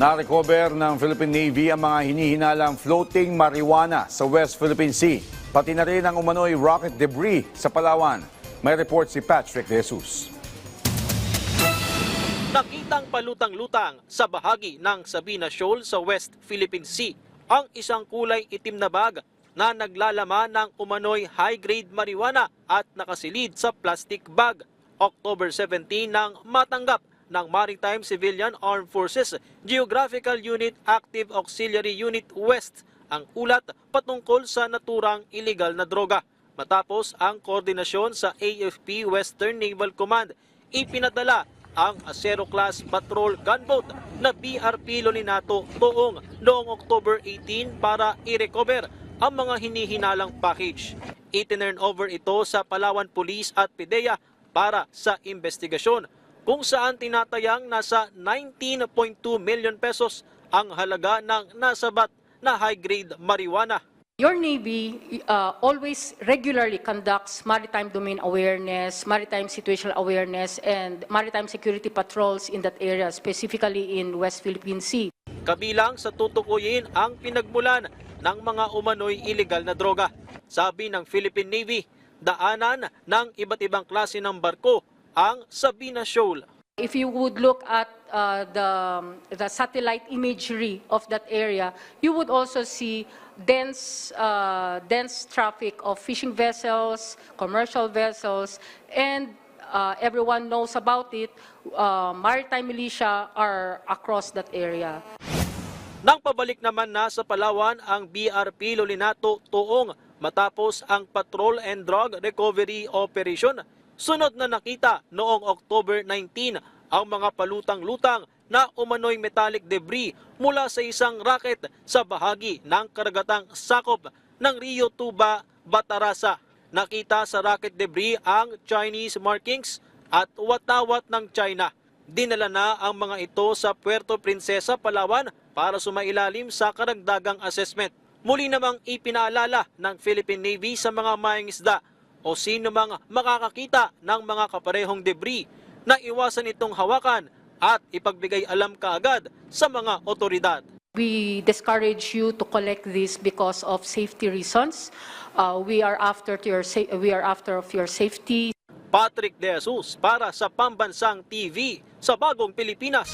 Na-recover ng Philippine Navy ang mga hinihinalang floating marijuana sa West Philippine Sea. Pati na rin ang umano'y rocket debris sa Palawan. May report si Patrick De Jesus. Nakitang palutang-lutang sa bahagi ng Sabina Shoal sa West Philippine Sea ang isang kulay itim na bag na naglalaman ng umano'y high-grade marijuana at nakasilid sa plastic bag. October 17 nang matanggap ng Maritime Civilian Armed Forces Geographical Unit Active Auxiliary Unit West ang ulat patungkol sa naturang illegal na droga. Matapos ang koordinasyon sa AFP Western Naval Command, ipinadala ang Acero Class Patrol Gunboat na BRP Lolinato Toong noong October 18 para i-recover ang mga hinihinalang package. Itinurn over ito sa Palawan Police at PIDEA para sa investigasyon kung saan tinatayang nasa 19.2 million pesos ang halaga ng nasabat na high-grade marijuana. Your Navy uh, always regularly conducts maritime domain awareness, maritime situational awareness, and maritime security patrols in that area, specifically in West Philippine Sea. kabilang sa tutukuyin ang pinagmulan ng mga umano'y illegal na droga. Sabi ng Philippine Navy, daanan ng iba't ibang klase ng barko ang Sabina Shoal. If you would look at uh, the, the satellite imagery of that area, you would also see dense, uh, dense traffic of fishing vessels, commercial vessels, and uh, everyone knows about it. Uh, maritime militia are across that area. Nang pabalik naman na sa Palawan ang BRP Lolinato Tuong matapos ang Patrol and Drug Recovery Operation, sunod na nakita noong October 19 ang mga palutang-lutang na umano'y metallic debris mula sa isang racket sa bahagi ng karagatang sakop ng Rio Tuba, Batarasa. Nakita sa rocket debris ang Chinese markings at watawat ng China. Dinala na ang mga ito sa Puerto Princesa, Palawan para sumailalim sa karagdagang assessment. Muli namang ipinaalala ng Philippine Navy sa mga mayangisda o sino mang makakakita ng mga kaparehong debris na iwasan itong hawakan at ipagbigay alam kaagad sa mga otoridad. We discourage you to collect this because of safety reasons. Uh, we are after to your we are after of your safety. Patrick De Jesus para sa Pambansang TV sa Bagong Pilipinas.